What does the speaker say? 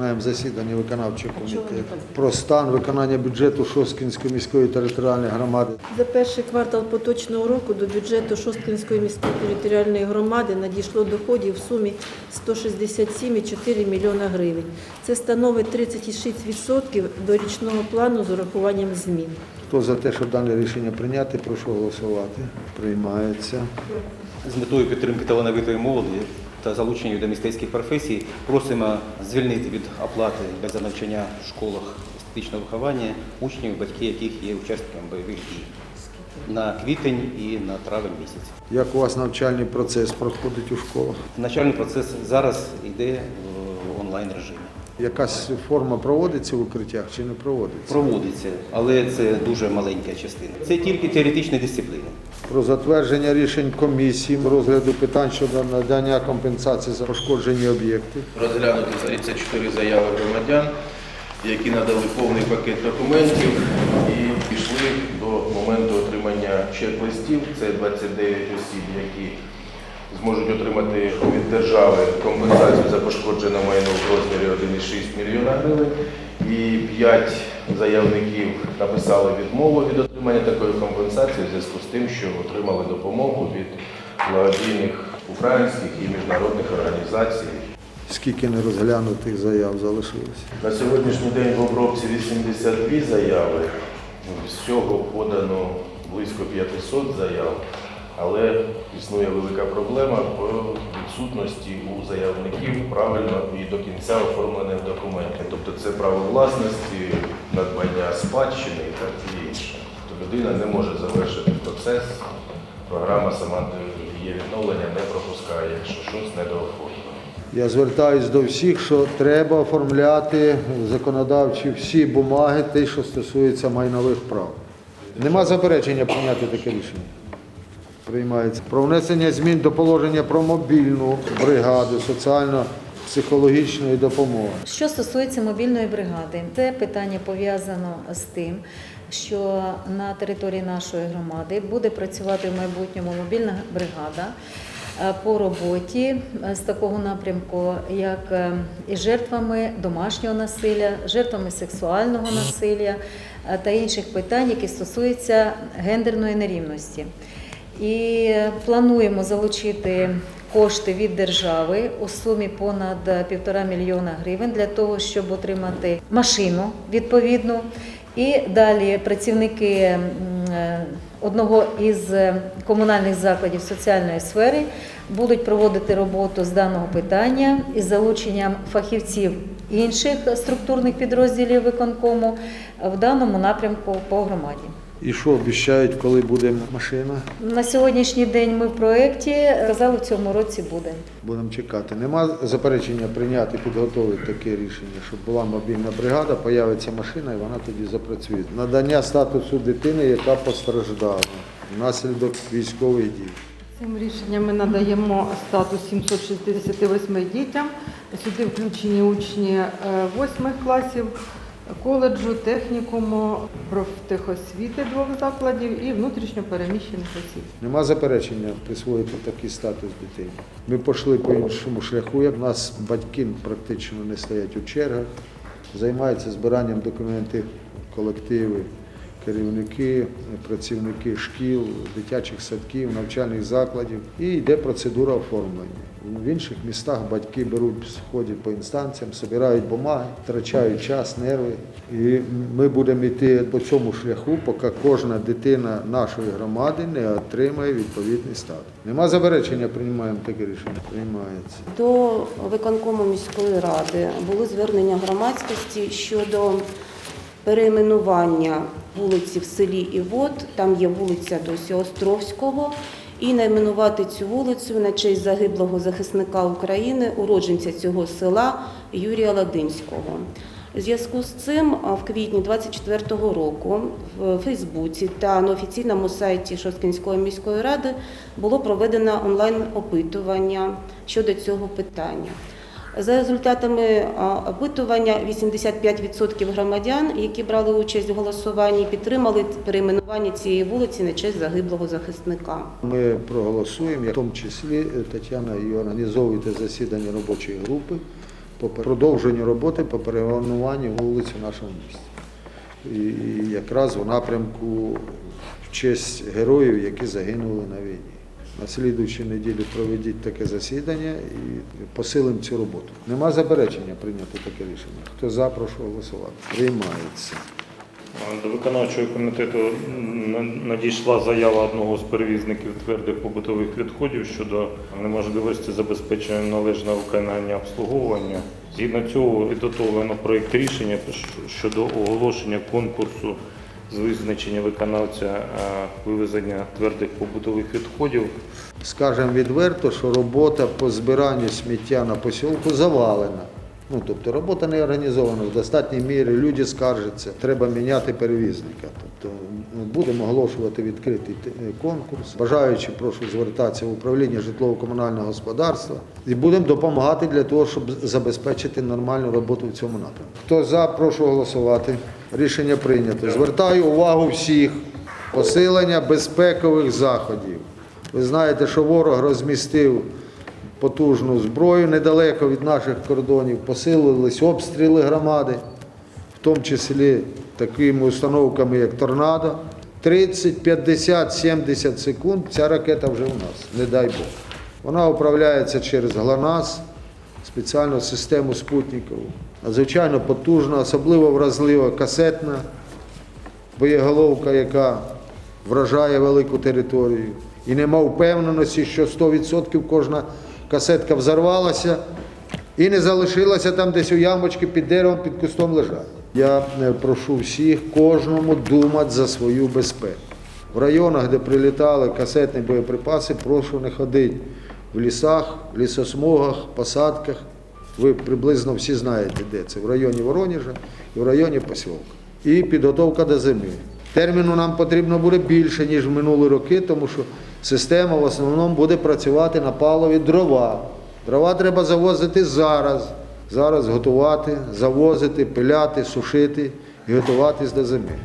Починаємо засідання виконавчого комітету про стан виконання бюджету Шосткінської міської територіальної громади. За перший квартал поточного року до бюджету Шосткинської міської територіальної громади надійшло доходів в сумі 167,4 мільйона гривень. Це становить 36% до річного плану з урахуванням змін. Хто за те, щоб дане рішення прийняти, прошу голосувати. Приймається. З метою підтримки талановитої молоді та залучення до мистецьких професій просимо звільнити від оплати за навчання в школах естетичного виховання учнів, батьки яких є учасниками бойових дій на квітень і на травень місяць. Як у вас навчальний процес проходить у школах? Навчальний процес зараз йде в онлайн режимі. Якась форма проводиться в укриттях чи не проводиться? Проводиться, але це дуже маленька частина. Це тільки теоретичні дисципліни. Про затвердження рішень комісії розгляду питань щодо надання компенсації за пошкоджені об'єкти. розглянути 34 заяви громадян, які надали повний пакет документів і пішли до моменту отримання чек-листів. Це 29 осіб, які зможуть отримати від держави компенсацію за пошкоджене майно в розмірі 1,6 мільйона гривень. І 5 заявників написали відмову від отримання такої компенсації в зв'язку з тим, що отримали допомогу від благодійних українських і міжнародних організацій. Скільки нерозглянутих заяв залишилося? На сьогоднішній день в обробці 82 заяви. Всього подано близько 500 заяв, але існує велика проблема по відсутності у заявників правильно і до кінця оформлених документів. Тобто це право власності, надбання спадщини і так інше. Тобто людина не може завершити процес, програма сама її відновлення не пропускає, якщо щось недооформлено. Я звертаюсь до всіх, що треба оформляти законодавчі всі бумаги, ті, що стосуються майнових прав. Нема заперечення прийняти таке рішення. Приймається. Про внесення змін до положення про мобільну бригаду соціально-психологічної допомоги. Що стосується мобільної бригади, це питання пов'язано з тим, що на території нашої громади буде працювати в майбутньому мобільна бригада е, по роботі е, з такого напрямку, як е, і жертвами домашнього насилля, жертвами сексуального насилля та інших питань, які стосуються гендерної нерівності. І плануємо залучити кошти від держави у сумі понад півтора мільйона гривень для того, щоб отримати машину відповідну. І далі працівники е, одного із комунальних закладів соціальної сфери будуть проводити роботу з даного питання із залученням фахівців інших структурних підрозділів виконкому в даному напрямку по громаді. І що обіцяють, коли буде машина? На сьогоднішній день ми в проєкті казали, в цьому році буде. Будемо чекати. Нема заперечення прийняти, підготовити таке рішення, щоб була мобільна бригада, появиться машина і вона тоді запрацює. Надання статусу дитини, яка постраждала внаслідок військових дій. Цим рішенням ми надаємо статус 768 дітям. Сюди включені учні 8 класів коледжу, технікуму, профтехосвіти двох закладів і внутрішньо переміщених осіб. Нема заперечення присвоїти такий статус дитині. Ми пішли по іншому шляху. Як у нас батьки практично не стоять у чергах, займаються збиранням документів колективи, керівники, працівники шкіл, дитячих садків, навчальних закладів. І йде процедура оформлення. В інших містах батьки беруть, ходять по інстанціям, збирають бумаги, втрачають час, нерви. І ми будемо йти по цьому шляху, поки кожна дитина нашої громади не отримає відповідний статус. Нема заперечення, приймаємо таке рішення. Приймається. До виконкому міської ради були звернення громадськості щодо перейменування вулиці в селі Івот. Там є вулиця досі Островського. І найменувати цю вулицю на честь загиблого захисника України, уродженця цього села Юрія Ладинського. У зв'язку з цим в квітні 24-го року в Фейсбуці та на офіційному сайті Шосткинської міської ради було проведено онлайн-опитування щодо цього питання. За результатами опитування 85% громадян, які брали участь в голосуванні, підтримали перейменування цієї вулиці на честь загиблого захисника. Ми проголосуємо, в тому числі е, Тетяна і організовуєте засідання робочої групи по продовженню роботи по перейменуванню вулиць у нашому місті. І якраз у напрямку в честь героїв, які загинули на війні. На слідуючій неділі проведіть таке засідання і посилимо цю роботу. Нема заперечення прийняти таке рішення. Хто за, прошу голосувати. Приймається. До виконавчого комітету на- надійшла заява одного з перевізників твердих побутових відходів щодо неможливості забезпечення належного виконання обслуговування. Згідно цього підготовлено проєкт рішення щодо оголошення конкурсу з визначення виконавця вивезення твердих побутових відходів Скажемо відверто, що робота по збиранню сміття на посілку завалена. Ну, тобто робота не організована в достатній мірі, люди скаржаться, треба міняти перевізника. Тобто ну, будемо оголошувати відкритий конкурс. Бажаючи, прошу звертатися в управління житлово-комунального господарства і будемо допомагати для того, щоб забезпечити нормальну роботу в цьому напрямку. Хто за, прошу голосувати. Рішення прийнято. Звертаю увагу всіх посилення безпекових заходів. Ви знаєте, що ворог розмістив потужну зброю недалеко від наших кордонів, посилились обстріли громади, в тому числі такими установками, як торнадо. 30, 50, 70 секунд ця ракета вже у нас, не дай Бог. Вона управляється через ГЛОНАСС, спеціальну систему спутникову. Надзвичайно потужна, особливо вразлива касетна боєголовка, яка вражає велику територію. І нема впевненості, що 100% кожна касетка взорвалася і не залишилася там десь у ямочки під деревом, під кустом лежать. Я е, прошу всіх, кожному думати за свою безпеку. В районах, де прилітали касетні боєприпаси, прошу не ходити в лісах, лісосмугах, посадках. Ви приблизно всі знаєте, де це в районі Воронежа і в районі Посілка. І підготовка до зими. Терміну нам потрібно буде більше, ніж в минулі роки, тому що система в основному буде працювати на палові дрова. Дрова треба завозити зараз. Зараз готувати, завозити, пиляти, сушити і готуватись до зими.